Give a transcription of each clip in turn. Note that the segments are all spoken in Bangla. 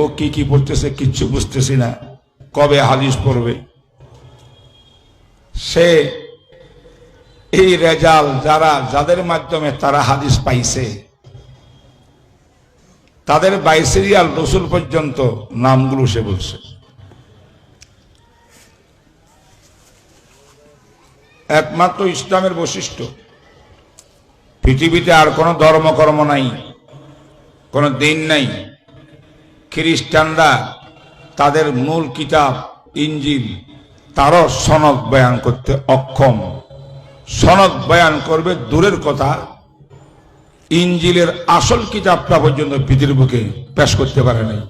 ও কি কি পড়তেছে কিচ্ছু বুঝতেছি না। কবে হাদিস পড়বে? সে এই রেজাল যারা, যাদের মাধ্যমে তারা হাদিস পাইছে, তাদের বাইসেরিয়াল রসুল পর্যন্ত নামগুলো সে বলছে। একমাত্র ইসলামের বৈশিষ্ট্য, পৃথিবীতে আর কোনো ধর্মকর্ম নাই, কোনো দিন নাই। খ্রিস্টানরা তাদের মূল কিতাব, ইঞ্জিল, তারও সনদ বয়ান করতে অক্ষম। সনদ বয়ান করবে দূরের কথা, ইঞ্জিলের আসল কিতাবটা পর্যন্ত পৃথিবীর বুকে পেশ করতে পারে নাই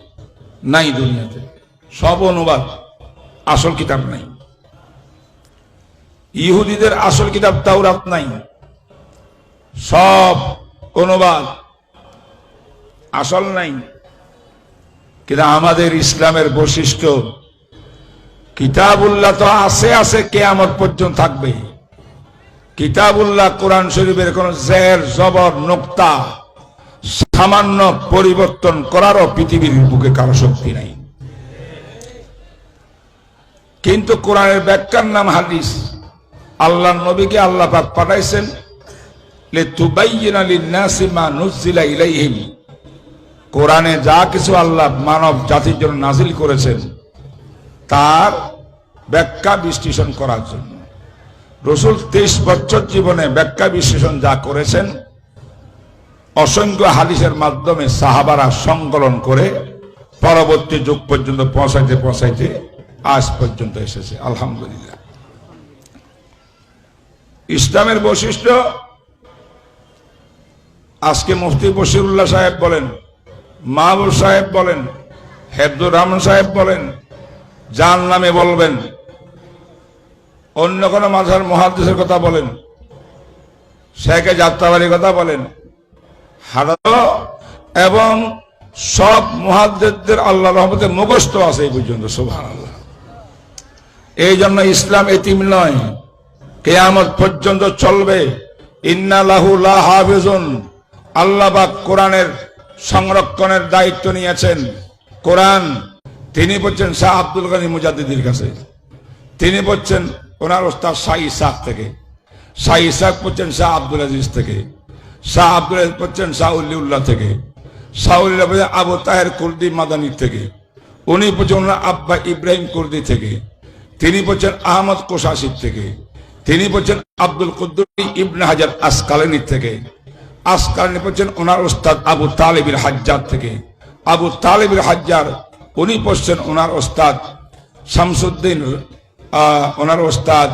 নাই দুনিয়াতে। সব অনুবাদ আসল কিতাব নাই। ইহুদিদের আসল কিতাব তাওরাত নাই। সব অনুবাদ আসল নাই। কিন্তু আমাদের ইসলামের বৈশিষ্ট্য, কিতাবুল্লাহ তো আছে আছে, কেয়ামত পর্যন্ত থাকবে। কিতাবুল্লাহ কোরআন শরীফের কোন জের, জবর, নোক্তা, সামান্য পরিবর্তন করারও পৃথিবীর বুকে কারও শক্তি নাই। কিন্তু কোরআনের ব্যাখ্যার নাম হাদিস আল্লাহ নবীকে আল্লাহ পাক পাঠাইছেন লিতুবাইয়িনা লিন-নাসি মা নুজিলা ইলাইহিম। কোরআনে যা কিছু আল্লাহ মানব জাতির জন্য নাজিল করেছেন, তার ব্যাখ্যা বিশ্লেষণ করার জন্য। রসুল তেইশ বছর জীবনে ব্যাখ্যা বিশ্লেষণ যা করেছেন, অসংখ্য হাদিসের মাধ্যমে সাহাবারা সংকলন করে পরবর্তী যুগ পর্যন্ত পৌঁছাইতে পৌঁছাইতে আজ পর্যন্ত এসেছে, আলহামদুলিল্লাহ। ইসলামের বৈশিষ্ট্য, আজকে মুফতি বশিরুল্লাহ সাহেব বলেন মাহবুব সাহেব বলেন হেবদুর রহমান সাহেব বলেন, যার নামে বলবেন, অন্য কোনো মাঝার মহাদেশের কথা বলেন, শেখে যাত্রাবাড়ির কথা বলেন হারাতো এবং সব মহাদ্দেরদের আল্লাহ রহমতে মুখস্থ আছে এই পর্যন্ত সোভান আল্লাহ এই জন্য ইসলাম এতিম নয়, কেয়ামত পর্যন্ত চলবে। ইন্নালাহু লা হাফিজুন, আল্লাহ পাক কোরআনের সংরক্ষণের দায়িত্ব নিয়েছেন কোরআন। তিনি বলছেন, শাহ আব্দুল গানী মুজাদ্দিদির কাছে। তিনি বলছেন, ওনার ওস্তাদ শাহ ইসাক থেকে। শাহ ইসাক পড়ছেন শাহ আব্দুল আজিজ থেকে। শাহ আব্দুল আজিজ পড়ছেন শাহ উল্লিউল্লাহ থেকে। শাহ উল্লাহ বলছেন, আবু তাহের কুর্দি মাদানি থেকে। উনি বলছেন, ওনার আব্বা ইব্রাহিম কুর্দি থেকে। তিনি বলছেন, আহমদ কোশাসির থেকে। তিনি বলছেন, আব্দুল কুদ্দুরি ইবনে হাজার আসকালানির থেকে। আসকালানি বলছেন ওনার ওস্তাদ আবু তালেবির হাজ্জার থেকে। আবু তালেবির হাজ্জার, উনি পড়ছেন ওনার ওস্তাদ শামসুদ্দিন ওনার ওস্তাদ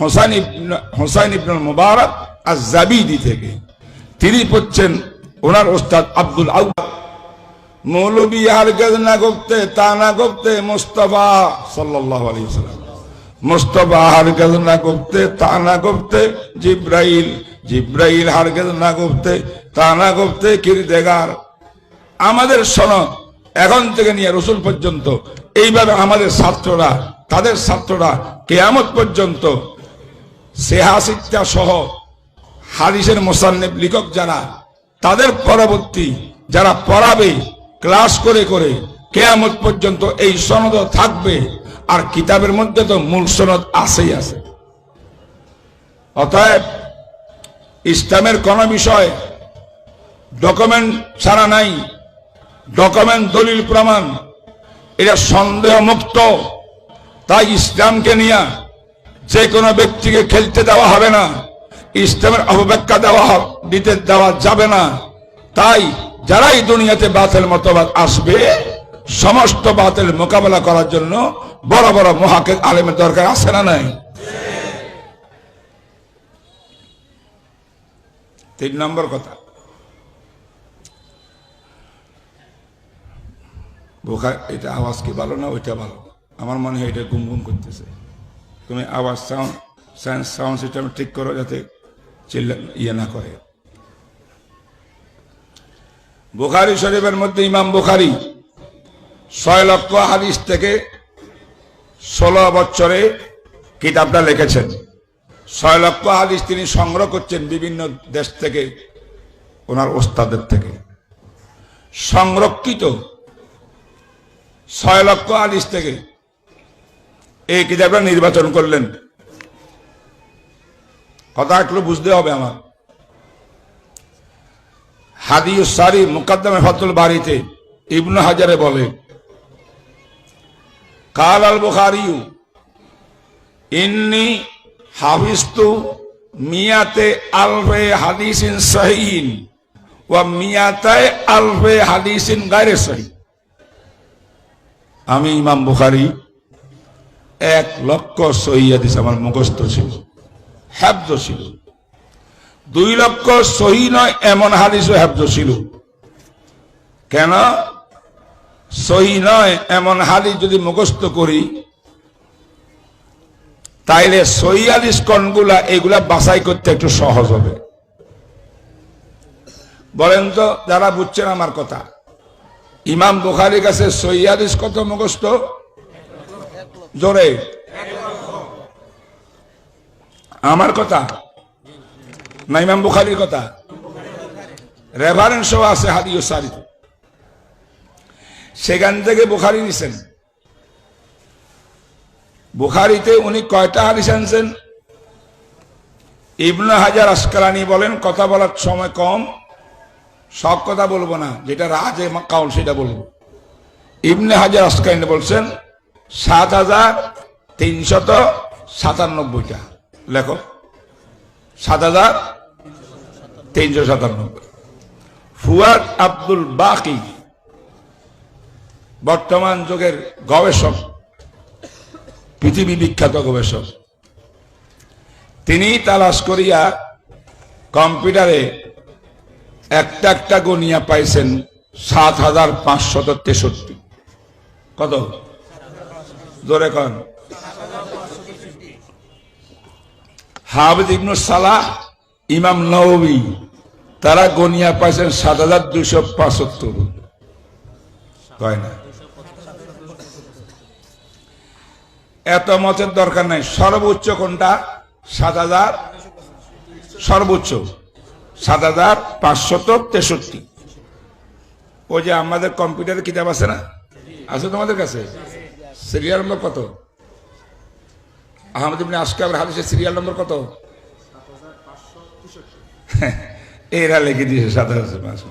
হোসাইন ইবনে- হোসাইন ইবনুল মুবারক আর জাবিদি থেকে। তিনি পড়ছেন ওনার ওস্তাদ আব্দুল আউ মৌলবী হারগেজ না করতে তা না করতে মোস্তফা সাল্লাহ সাল্লাম মোস্তফা হারগেজ না করতে, তা না করতে, জিব্রাইল জিব্রাইল হারগেজ না করতে, তা না করতে, কিরদেগার। আমাদের সনদ এখন থেকে নিয়ে রসুল পর্যন্ত, এইভাবে আমাদের ছাত্ররা, তাদের ছাত্ররা কেয়ামত পর্যন্ত সেহাসিকতা সহ হাদিসের মোসান্নেব লিখক যারা, তাদের পরবর্তী যারা পড়াবে, ক্লাস করে করে, কেয়ামত পর্যন্ত এই সনদ থাকবে। আর কিতাবের মধ্যে তো মূল সনদ আছেই আছে। অতএব ইসলামের কোন বিষয় ডকুমেন্ট ছাড়া নাই ডকুমেন্ট দলিল প্রমাণ, এটা সন্দেহ মুক্ত তাই ইসলামকে নিয়ে যে কোনো ব্যক্তিকে খেলতে দেওয়া হবে না, ইসলামের অপব্যাখ্যা দেওয়া দিতে দেওয়া যাবে না। তাই যারাই দুনিয়াতে বাতিল মতবাদ আসবে সমস্ত বাতিল মোকাবেলা করার জন্য বড় বড় মহাকে আলেমের দরকার আছে না নাই? তিন নম্বর কথা। বোখা এটা আওয়াজ কি ভালো না ওইটা ভালো? আমার মনে হয় এটা গুম গুম করতেছে। তুমি আওয়াজ সাউন্ড সায়েন্স সাউন্ড সিস্টেম ঠিক করো যাতে চিল্লা ইয়ে না করে। বুখারি শরীফের মধ্যে ইমাম বুখারি ছয় লক্ষ হাদিস থেকে ষোলো বছরে কিতাবটা লিখেছেন। ছয় লক্ষ হাদিস তিনি সংগ্রহ করছেন বিভিন্ন দেশ থেকে, ওনার ওস্তাদের থেকে। সংরক্ষিত ছয় লক্ষ হাদিস থেকে এই কিতাবটা নির্বাচন করলেন। কথা একটু বুঝতে হবে আমার। হাদিউস সারি মুকদ্দমে ফতুল বাড়িতে ইবনু হাজারে বলে কাল আল বুখারিউ ইন্নি হাফিজতু মিয়াতে আলফে হাদিসিন সহিন ওয়া মিয়াতায় আলফে হাদিসিন গায়রে সহি আমি ইমাম বুখারি এক লক্ষ সহি হাদিস আমার মুখস্থ ছিল হ্যাব্দ ছিল। দুই লক্ষ সহি নয়, এমন হাদিসও হ্যাব্দ ছিল। কেন? সহি নয়, এমন হাদিস যদি মুখস্থ করি, তাইলে সহি হাদিস কোনগুলা, এগুলা বাছাই করতে একটু সহজ হবে। বলেন তো, যারা বুঝছেন আমার কথা। ইমাম বুখারির কাছে সহি হাদিস কত মুখস্থ? জোরে। আমার কথা? না, ইমাম বুখারির কথা? রেফারেন্সও আছে হাদিও সারিতে। সেখান থেকে বুখারি নিছেন। বুখারিতে উনি কয়টা হাদিস আনছেন? ইবনু হাজার আসকালানি বলেন, কথা বলার সময় কম, সব কথা বলব না, যেটা রাজে কাউল সেটা বলব। ইবনে হাজার আসকালানি বলছেন, সাত হাজার তিনশত সাতানব্বইটা। লেখো। সাত হাজার তিনশো সাতানব্বই। ফুয়াদ আব্দুল বাকি বর্তমান যুগের গবেষক, পৃথিবী বিখ্যাত গবেষক। তিনি তালাশ করিয়া কম্পিউটারে একটা একটা গনিয়া পাইছেন সাত হাজার পাঁচশত তেষট্টি। কত? জোরে কন। হাবিদ ইবনু সালাহ, ইমাম নবী তারা গনিয়া পাইছেন সাত হাজার দুশো পাঁচাত্তর কয় না? এত মতের দরকার নাই। সর্বোচ্চ কোনটা? সাত হাজার সর্বোচ্চ। সাত হাজার পাঁচশত তেষট্টি। ওই যে আমাদের কম্পিউটারে কিতাব আছে না? আছে তোমাদের কাছে? সিরিয়াল নম্বর কত? আহমদ ইবনে আসকাবের হাদিসের সিরিয়াল নম্বর কত? এরা লিখে দিয়েছে সাত হাজার পাঁচশো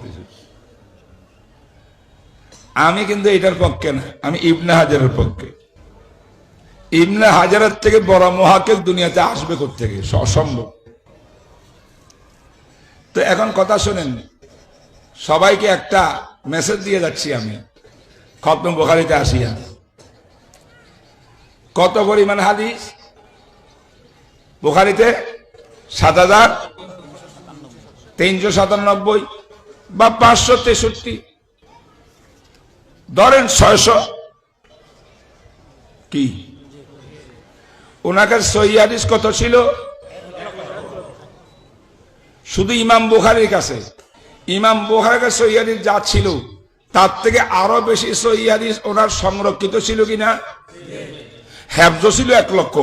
আমি কিন্তু এটার পক্ষে না। আমি ইবনে হাজারের পক্ষে। ইবনে হাজারের থেকে বড় মহাকেল দুনিয়াতে আসবে থেকে অসম্ভব। তো এখন কথা শোনেন, সবাইকে একটা মেসেজ দিয়ে যাচ্ছি আমি। খতম বোখারিতে আসিয়া কত পরিমাণ হাদিস? বোখারিতে সাত হাজার তিনশো সাতানব্বই বা পাঁচশো তেষট্টি। ধরেন ছয়শো। কি? ওনাকে সহি হাদিস কত ছিল? শুধু ইমাম বুখারির কাছে। ইমাম বুখারের কাছে সহি হাদিস যা ছিল, তার থেকে আরও বেশি সহি হাদিস ওনার সংরক্ষিত ছিল কিনা? হ্যাবজ ছিল এক লক্ষ।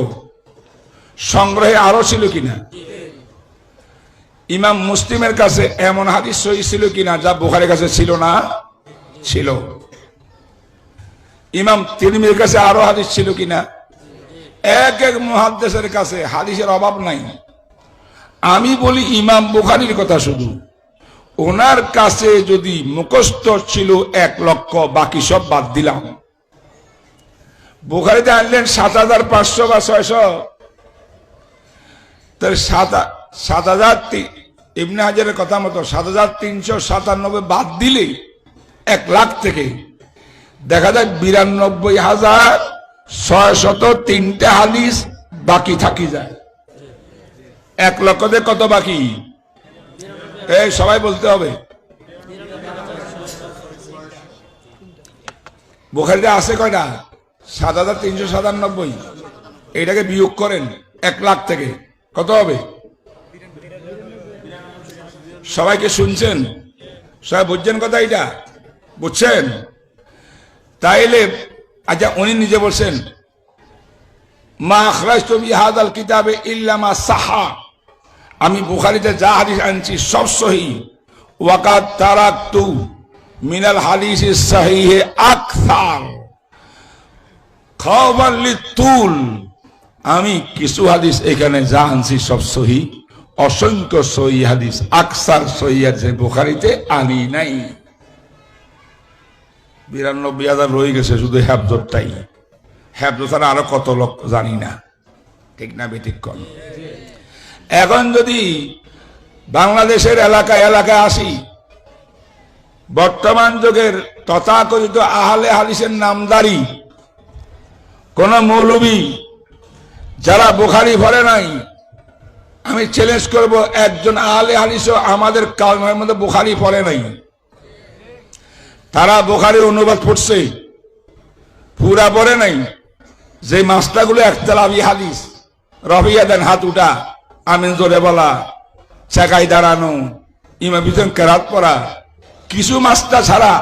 সংগ্রহে আরও ছিল কিনা? ইমাম মুসলিমের কাছে এমন হাদিস সহি ছিল কিনা যা বুখারের কাছে ছিল না? ছিল। ইমাম তিরমির কাছে আরও হাদিস ছিল কিনা? এক এক মহাদ্দেশের কাছে হাদিসের অভাব নাই। আমি বলি ইমাম বুখারির কথা শুধু। ওনার কাছে যদি মুখস্থ ছিল এক লক্ষ, বাকি সব বাদ দিলাম। বুখারিতে আনলেন সাত হাজার পাঁচশো বা ছয়শো। তাহলে সাত হাজার ইবনে হাজারের কথা মতো সাত হাজার তিনশো সাতানব্বই বাদ দিলে এক লাখ থেকে দেখা যায় বিরানব্বই হাজার ছয় শত তিনটে হাদিস বাকি থাকি যায়। এক লক্ষতে কত বাকি? এই সবাই বলতে হবে। বোখারিতে আছে কয়টা? সাত হাজার তিনশো সাতানব্বই। এটাকে বিয়োগ করেন এক লাখ থেকে। কত হবে? সবাইকে শুনছেন? সবাই বুঝছেন কথা এটা বুঝছেন? তাইলে আচ্ছা উনি নিজে বলছেন, মা আখরাজ তুমি হাদাল কিতাবে ইল্লামা সাহা। আমি বুখারিতে যা হাদিস আনছি সব সহি। ওয়াকাত তারাক মিনাল হাদিস সাহিহে আকসার। খাওয়ালি তুল আমি কিছু হাদিস এখানে যা আনছি সব সহি। অসংখ্য সহি হাদিস, আকসার সহি আছে বোখারিতে আনি নাই। বিরানব্বই হাজার রয়ে গেছে শুধু হ্যাবজরটাই হ্যাবজর ছাড়া আরও কত লোক জানি না। ঠিক না কন এখন যদি বাংলাদেশের এলাকায় এলাকায় আসি, বর্তমান যুগের তথাকথিত আহলে হালিসের নামদারি, কোন মৌলবী যারা বুখারি ভরে নাই, আমি চ্যালেঞ্জ করব, একজন আহলে হাদিসও আমাদের কালমের মধ্যে বুখারি পড়ে নাই। তারা বুখারির অনুবাদ পড়ছে পুরা পড়ে নাই। যে মাস্টারগুলো একতলাবি হাদিস, রবিয়া দেন হাত উঠা, আমিন জোরে বলা চাকাই দাঁড়ানো, ইমা বিজন কেরাত পড়া, কিছু মাস্টার ছাড়া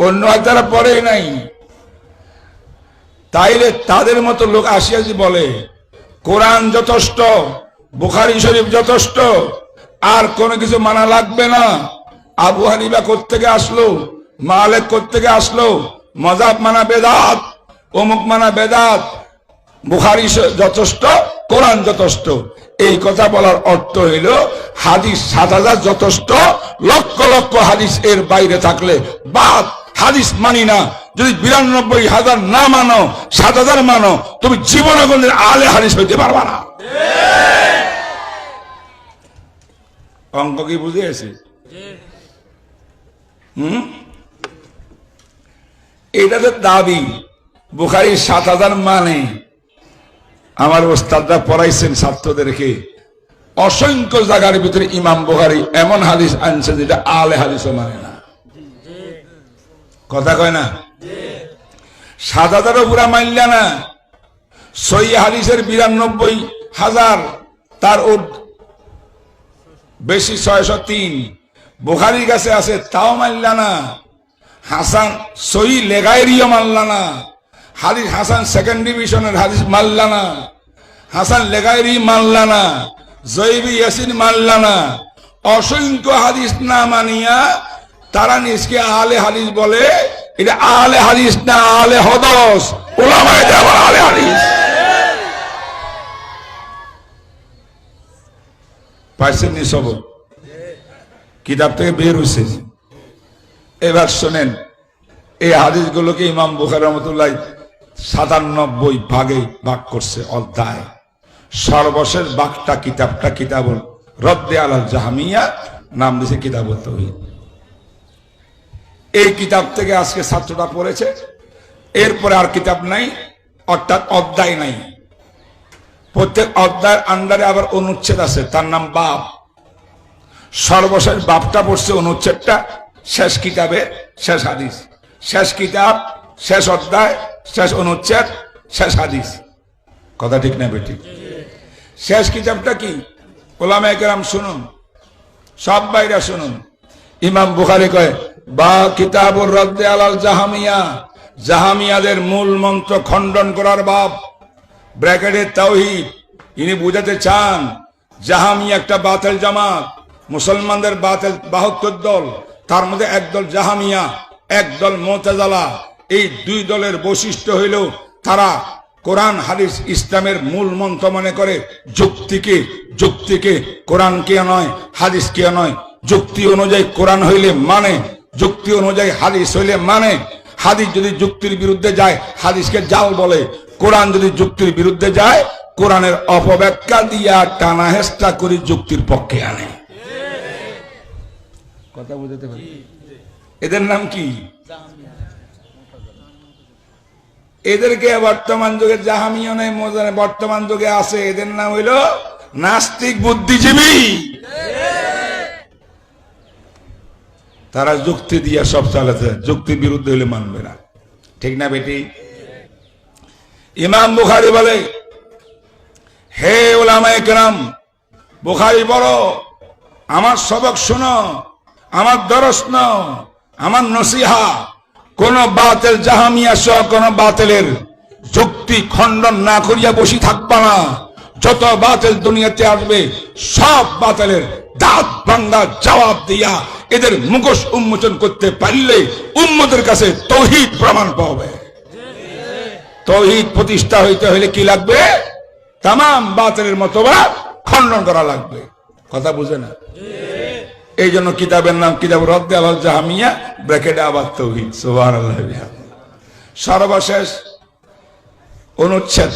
অন্য আর তারা পড়ে নাই। তাইলে তাদের মতো লোক আসিয়া যে বলে, কোরআন যথেষ্ট, বুখারি শরীফ যথেষ্ট, আর কোনো কিছু মানা লাগবে না। আবু হানিবা কোত্থেকে আসলো? মালেক কোত্থেকে আসলো। মজাব মানা বেদাত, অমুক মানা বেদাত। বুখারি যথেষ্ট, কোরআন যথেষ্ট। এই কথা বলার অর্থ হইল, হাদিস সাত হাজার যথেষ্ট, লক্ষ লক্ষ হাদিস এর বাইরে থাকলে বাদ। হাদিস মানি না। যদি বিরানব্বই হাজার না মানো, সাত হাজার মানো, তুমি জীবনে কোনদিন আলে হাদিস হইতে পারবা না। অঙ্ক কি বুঝে আছে হুম? এটা তো দাবি বুখারি সাত হাজার মানে আমার ওস্তাদরা পড়াইছেন ছাত্রদেরকে, অসংখ্য জায়গার ভিতরে ইমাম বুখারি এমন হাদিস আনছে যেটা আলে হাদিসও মানে না। কথা কয় না? সাত হাজারও পুরা মানলা না সই হাদিসের বিরানব্বই হাজার, তার ঊর্ধ্ব বেশি ছয়শো তিন। বুখারির কাছে আছে, তাও মানলা না। হাসান সই লেগাইরিও মানলা না হাদিস হাসান সেকেন্ড ডিভিশনের হাদিস মানলা না হাসান লেগাইরি মানলা না জৈবি ইয়াসিন মানলা না অসংখ্য হাদিস না মানিয়া তারা নিজকে আলে হাদিস বলে, এটা আলে হাদিস না আলে হদস। ওলামায় আবার আলে হাদিস। পাইছেন নি সব কিতাব থেকে বের হয়েছে এবার শোনেন, এই হাদিসগুলোকে ইমাম বুখার রহমতুল্লাহ সাতানব্বই ভাগে ভাগ করছে অধ্যায়। সর্বশেষ বাঘটা কিতাবটা কিতাবুল রদ্দে আলাল জাহামিয়া নাম দিয়েছে তহিদ। এই কিতাব থেকে আজকে ছাত্রটা পড়েছে, এরপরে আর কিতাব নাই, অর্থাৎ অধ্যায় নাই। প্রত্যেক অধ্যায়ের আন্ডারে আবার অনুচ্ছেদ আছে, তার নাম বাপ। সর্বশেষ বাপটা পড়ছে অনুচ্ছেদটা শেষ কিতাবে শেষ হাদিস। শেষ কিতাব, শেষ অধ্যায়, শেষ অনুচ্ছেদ, শেষ হাদিস। কথা ঠিক না বেটি শেষ কিতাবটা কি? ওলামা একরাম শুনুন, সব বাইরা শুনুন। ইমাম বুখারি কয়, বা কিতাবুর রদ্দে আলাল জাহামিয়া, জাহামিয়াদের মূল মন্ত্র খণ্ডন করার বাপ। ব্র্যাকেটের তাওহিদ, ইনি বুঝাতে চান, জাহামিয়া একটা বাতেল জামাত, মুসলমানদের বাতেল বাহাত্তর দল। তার মধ্যে একদল জাহামিয়া একদল মোতাজালা। এই দুই দলের বৈশিষ্ট্য হইল তারা কোরআন, হাদিস, ইসলামের মূল মন্ত্র মনে করে, যুক্তিকে যুক্তিকে কোরআন কে নয় হাদিস কে নয়। যুক্তি অনুযায়ী কোরআন হইলে মানে যুক্তি অনুযায়ী হাদিস হইলে মানে। হাদিস যদি যুক্তির বিরুদ্ধে যায়, হাদিসকে জাল বলে। কোরআন যদি যুক্তির বিরুদ্ধে যায়, কোরআনের অপব্যাখ্যা দিয়া টানা হেস্টা করে যুক্তির পক্ষে আনে। কথা বুঝতে পারি? এদের নাম কি? এদেরকে বর্তমান যুগে জাহামিও নেই বর্তমান যুগে আছে। এদের নাম হইল নাস্তিক বুদ্ধিজীবী। তারা যুক্তি দিয়ে সব চালাতে যুক্তির বিরুদ্ধে হইলে মানবে না। ঠিক না বেটি? ইমাম বুখারি বলে হে ওলামায়ে কেরাম বুখারি বড় আমার সবক শোনো। আমার দরস নাও আমার নসিহা। কোন বাতেল জাহামিয়া সহ কোন বাতেলের যুক্তি, খণ্ডন না করিয়া বসি থাকবা না। যত বাতেল দুনিয়াতে আসবে, সব বাতেলের দাঁত ভাঙ্গা জবাব দিয়া এদের মুখোশ উন্মোচন করতে পারলে উম্মদের কাছে তৌহিদ প্রমাণ পাবে তৌহিদ প্রতিষ্ঠা হইতে হইলে কি লাগবে? তাম বাতিলের মতবাদ খণ্ডন করা লাগবে। কথা বুঝে না? এই জন্য কিতাবের নাম কিতাব রদ্দে আল জাহামিয়া ব্র্যাকেটে আবার তৌহিদ সুবাহ সর্বশেষ অনুচ্ছেদ।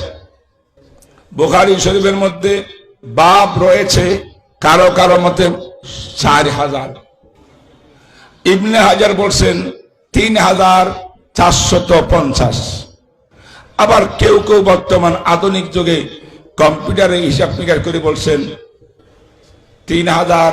বুখারি শরীফের মধ্যে বাপ রয়েছে কারও কারও মতে চার হাজার। ইবনে হাজার বলছেন, তিন হাজার চারশত পঞ্চাশ। আবার কেউ কেউ বর্তমান আধুনিক যুগে কম্পিউটারে হিসাব নিকাশ করে বলছেন, তিন হাজার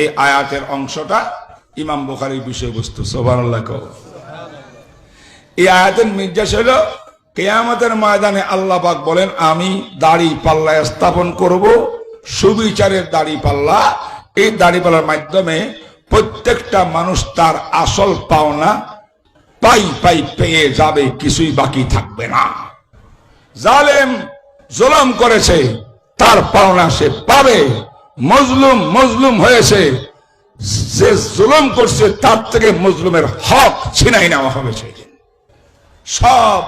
এই আয়াতের অংশটা ইমাম বুখারীর বিষয়বস্তু, সুবহানাল্লাহ এই আয়াতের নির্দেশ হল কেয়ামতের ময়দানে আল্লাহ পাক বলেন, আমি দাড়ি পাল্লা স্থাপন করব, সুবিচারের দাড়ি পাল্লা। এই দাড়ি পাল্লার মাধ্যমে প্রত্যেকটা মানুষ তার আসল পাওনা পাই পাই পেয়ে যাবে, কিছুই বাকি থাকবে না। জালেম জুলুম করেছে, তার পাওনা সে পাবে। মজলুম মজলুম হয়েছে। যে জুলুম করছে, তার থেকে মজলুমের হক ছিনাই নেওয়া হবে সেদিন। সব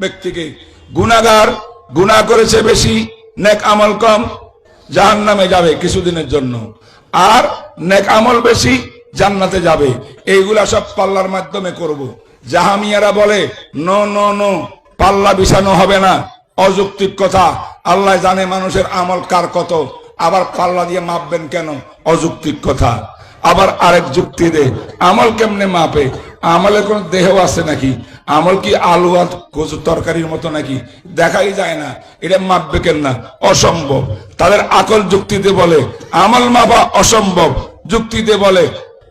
ব্যক্তিকে গুনাগার গুনাহ করেছে বেশি, নেক আমল কম জাহান নামে যাবে কিছুদিনের জন্য। আর নেক আমল বেশি, জান্নাতে যাবে। এইগুলা সব পাল্লার মাধ্যমে করব। জাহামিয়ারা বলে, নো নো নো, পাল্লা বিছানো হবে না। অযৌক্তিক কথা, আল্লাহ জানে মানুষের আমল কার কত, আবার পাল্লা দিয়ে মাপবেন কেন? অযৌক্তিক কথা। আবার আরেক যুক্তি দে, আমল কেমনে মাপে? আমলের কোন দেহ আছে নাকি? আমল কি আলু আর কচু তরকারির মতো নাকি? দেখাই যায় না, এটা মাপবে কেন না? অসম্ভব। তাদের আকল যুক্তিতে বলে, আমল মাপা অসম্ভব। যুক্তিতে বলে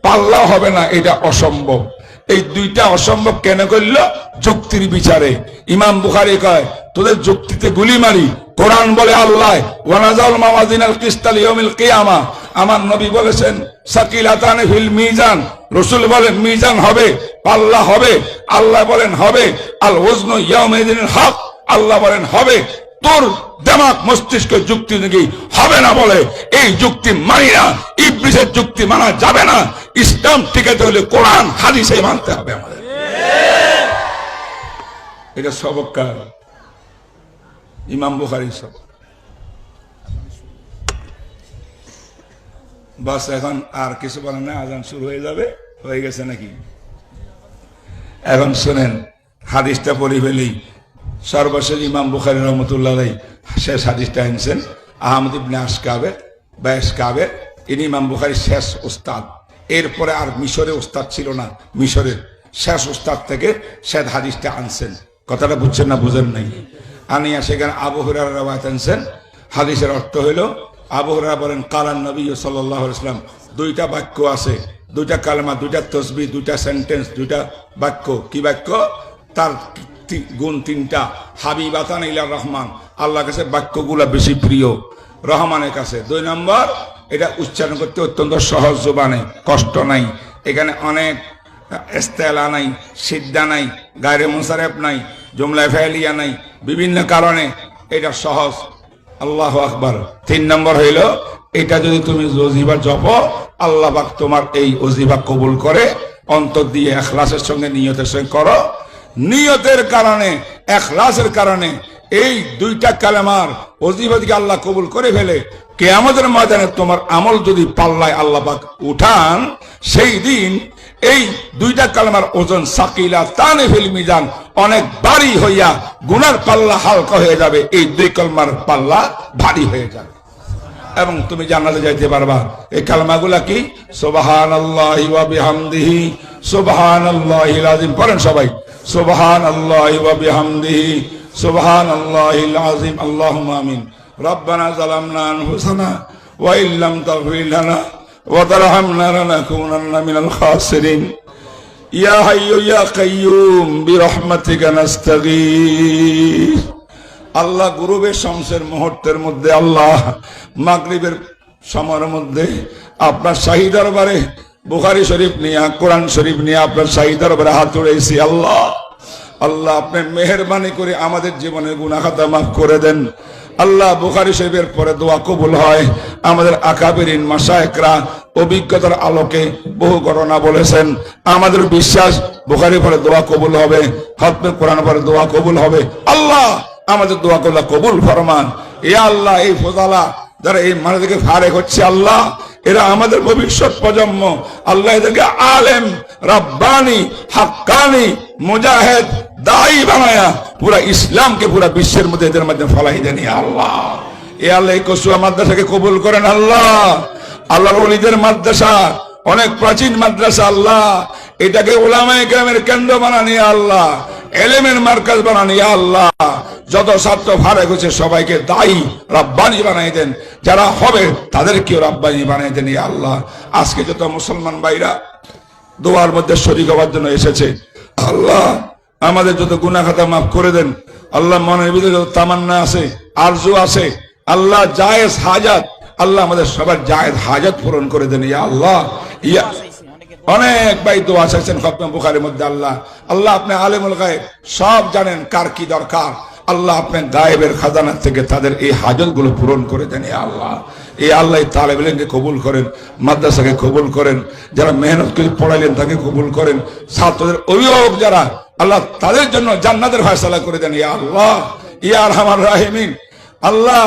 পাল্লা হবে না, এটা অসম্ভব। এই দুইটা অসম্ভব কেন করল? যুক্তির বিচারে। ইমাম বুখারি কয়, তোদের যুক্তিতে গুলি মারি। কোরআন বলে আল্লাহ আমার নবী বলেছেন মিজান। রসুল বলেন, মিজান হবে, পাল্লা হবে। আল্লাহ বলেন, হবে। আল ওজনু হক। আল্লাহ বলেন, হবে। তোর দেমাক মস্তিষ্ক যুক্তি নাকি হবে না বলে। এই যুক্তি মানি না। ইবলিসের যুক্তি মানা যাবে না। ইসলাম টিকাতে হলে কোরআন, হাদিসে মানতে হবে আমাদের। এটা সবকার। ইমাম বুখারি সব বাস এখন আর কিছু বলেন না, আজান শুরু হয়ে যাবে। হয়ে গেছে নাকি? এখন শোনেন, হাদিসটা পড়ি ফেলি। সর্বশেষ ইমাম বুখারি রহমতুল্লাহ শেষ হাদিসটা আনছেন আহমদ ইবনে আসকাবের বা এসকাবের ইনি ইমাম বুখারি শেষ ওস্তাদ এরপরে আর মিশরে ওস্তাদ ছিল না। মিশরের শেষ ওস্তাদ থেকে শেষ হাদিসটা আনছেন। কথাটা বুঝছেন না, বুঝেন নাই? আনিয়া সেখানে আবু হুরার রাওয়াত আনছেন। হাদিসের অর্থ হইল আবু হুরারা বলেন কালান নবী সাল্লাহ ইসলাম দুইটা বাক্য আছে। দুইটা কালমা, দুইটা তসবি, দুইটা সেন্টেন্স দুইটা বাক্য। কি বাক্য? তার গুণ তিনটা। হাবিবাতান ইলা রহমান আল্লাহ কাছে বাক্যগুলা বেশি প্রিয়। রহমানের কাছে। দুই নম্বর এটা উচ্চারণ করতে অত্যন্ত সহজ জোবানে, কষ্ট নাই। এখানে অনেক এস্তেলা নাই সিদ্ধা নাই, গায়রে মুসারেফ নাই জুমলা ফেলিয়া নাই, বিভিন্ন কারণে এটা সহজ। আল্লাহ আকবার। তিন নম্বর হইল, এটা যদি তুমি অজিবা জপ, আল্লাহ তোমার এই অজিবা কবুল করে, অন্তর দিয়ে এখলাসের সঙ্গে নিয়তের সঙ্গে করো। নিয়তের কারণে, এখলাসের কারণে এই দুইটা কালেমার অজিবাদিকে আল্লাহ কবুল করে ফেলে কে আমাদের ময়দানে তোমার আমল যদি পাল্লায় আল্লাহ উঠান, সেই দিন এই দুইটা কালেমার ওজন সাকিলা, তানে ফিল মিজান অনেক ভারী হইয়া গুনার পাল্লা হালকা হয়ে যাবে, এই দুই কালমার পাল্লা ভারী হয়ে যাবে। এবং তুমি জানাতে যাইতে পারবা। এই কালমাগুলা কি? সুবহান আল্লাহি ওয়া বিহামদিহি সুবহান আল্লাহিল আযীম। পড়েন সবাই। সুবহান আল্লাহি ওয়া বিহামদিহি সুবহান আল্লাহিল আযীম আল্লাহুম্মা আমিন রব্বানা যালামনা আনফুসানা ওয়া ইল্লাম তাগফির লানা وترحمنا لنكونن من الخاسرين يا حي يا قيوم برحمتك نستغيث আল্লাহ গুরুবের শমসের মুহূর্তের মধ্যে আল্লাহ মাগরিবের সময়ের মধ্যে আপনার শাহী দরবারে বুখারি শরীফ নিয়ে কোরআন শরীফ নিয়ে আপনার শাহী দরবারে হাত উড়েছি আল্লাহ আল্লাহ আপনি মেহরবানি করে আমাদের জীবনের গুনাখাতা মাফ করে দেন। আল্লাহ বুখারি শরীফের পরে দোয়া কবুল হয়। আমাদের আকাবিরিন মাসায়করা অভিজ্ঞতার আলোকে বহু ঘটনা বলেছেন। আমাদের বিশ্বাস বুখারি পরে দোয়া কবুল হবে হতমে কোরআন পরে দোয়া কবুল হবে। আল্লাহ আমাদের দোয়া করলা কবুল ফরমান। এ আল্লাহ, এই ফোদালা যারা এই মানে থেকে ফারেক হচ্ছে আল্লাহ, এরা আমাদের ভবিষ্যৎ প্রজন্ম। আল্লাহ এদেরকে আলেম, রাব্বানি, হাক্কানি, মুজাহেদ, দায়ী বানায়া পুরা ইসলামকে পুরা বিশ্বের মধ্যে এদের মধ্যে ফলাই দেন আল্লাহ। এ আল্লাহ কসুয়া মাদ্রাসাকে কবুল করেন আল্লাহ। আল্লাহর ওলিদের মাদ্রাসা, অনেক প্রাচীন মাদ্রাসা আল্লাহ। এটাকে ওলামায়ে গ্রামের কেন্দ্র বানানি আল্লাহ। এলেমের মার্কাজ বানান, ইয়া আল্লাহ। যত ছাত্র ফারেক হচ্ছে সবাইকে দায়ী, রাব্বানি বানাই দেন। যারা হবে, তাদেরকেও রাব্বানি বানাই দেন, ইয়া আল্লাহ। আজকে যত মুসলমান ভাইরা দোয়ার মধ্যে শরিক হওয়ার জন্য এসেছে, আল্লাহ আমাদের যত গুনাখাতা মাফ করে দেন। আল্লাহ মনের ভিতরে যত তামান্না আছে, আরজু আছে, আল্লাহ জায়েজ হাজাত আল্লাহ আমাদের সবার জায়েজ হাজাত পূরণ করে দেন, ইয়া আল্লাহ। ইয়া অনেক ভাই দোয়া চাইছেন খতম বুখারের মধ্যে, আল্লাহ। আল্লাহ আপনি আলেমুল গায়েব, সব জানেন কার কি দরকার। আল্লাহ আপনি গায়েবের খাজানা থেকে তাদের এই হাজতগুলো পূরণ করে দেন এ আল্লাহ। এই আল্লাহ তালেব ইলমকে কবুল করেন, মাদ্রাসাকে কবুল করেন, যারা মেহনত করে পড়াইলেন তাকে কবুল করেন। ছাত্রদের অভিভাবক যারা, আল্লাহ তাদের জন্য জান্নাতের ফয়সালা করে দেন, ইয়া আল্লাহ। ইয়া আরহামার রাহিমিন। আল্লাহ,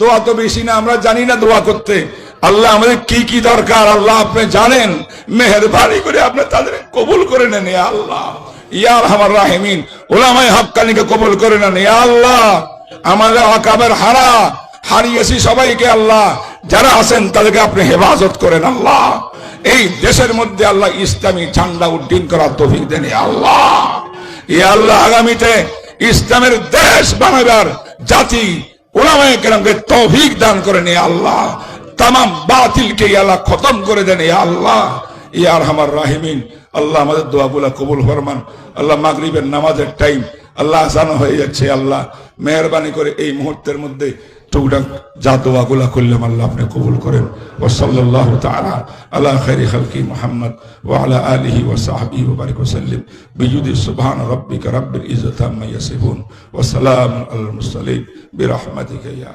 দোয়া তো বেশি না, আমরা জানি না দোয়া করতে। আল্লাহ আমাদের কি কি দরকার, আল্লাহ আপনি জানেন। মেহরবানি করে আপনি তাদের কবুল করে নেন আল্লাহ। ইয়ার আমার রাহিমিন। ওলামাই হক্কানিকে কবুল করে নেন আল্লাহ। আমাদের আকাবের হারা, হারিয়েছি সবাইকে আল্লাহ। যারা আছেন, তাদেরকে আপনি হেফাজত করেন, আল্লাহ। এই দেশের মধ্যে আল্লাহ ইসলামী ঝান্ডা উড্ডীন করার তৌফিক দেন আল্লাহ। ইয়া আল্লাহ, আগামীতে ইসলামের দেশ বানাবার জাতি ওলামায়ে কেরামকে তৌফিক দান করেন, ইয়া আল্লাহ। তাম বাতিলকে ইয়া আল্লাহ খতম করে দেন, ইয়া আল্লাহ ইয়ার হামার রাহিমিন। আল্লাহ আমাদের দোয়াগুলা কবুল ফরমান। আল্লাহ মাগরিবের নামাজের টাইম, আল্লাহ আসানো হয়ে যাচ্ছে আল্লাহ। মেহরবানি করে এই মুহূর্তের মধ্যে টুকটাক যা দোয়াগুলা করলাম, আল্লাহ আপনি কবুল করেন। ও সাল্লাহ তাআলা আল্লাহ খাইরি খালকি মোহাম্মদ ওয়া আলা আলিহি ওয়া সাহবিহি ওয়া বারিক ওয়াসাল্লিম বিজুদি সুবহান রাব্বিকা রাব্বিল ইজ্জাতি আম্মা ইয়াসিফুন। ওয়া সালামুন আলাল মুরসালিন। বিরহমাতিকা ইয়া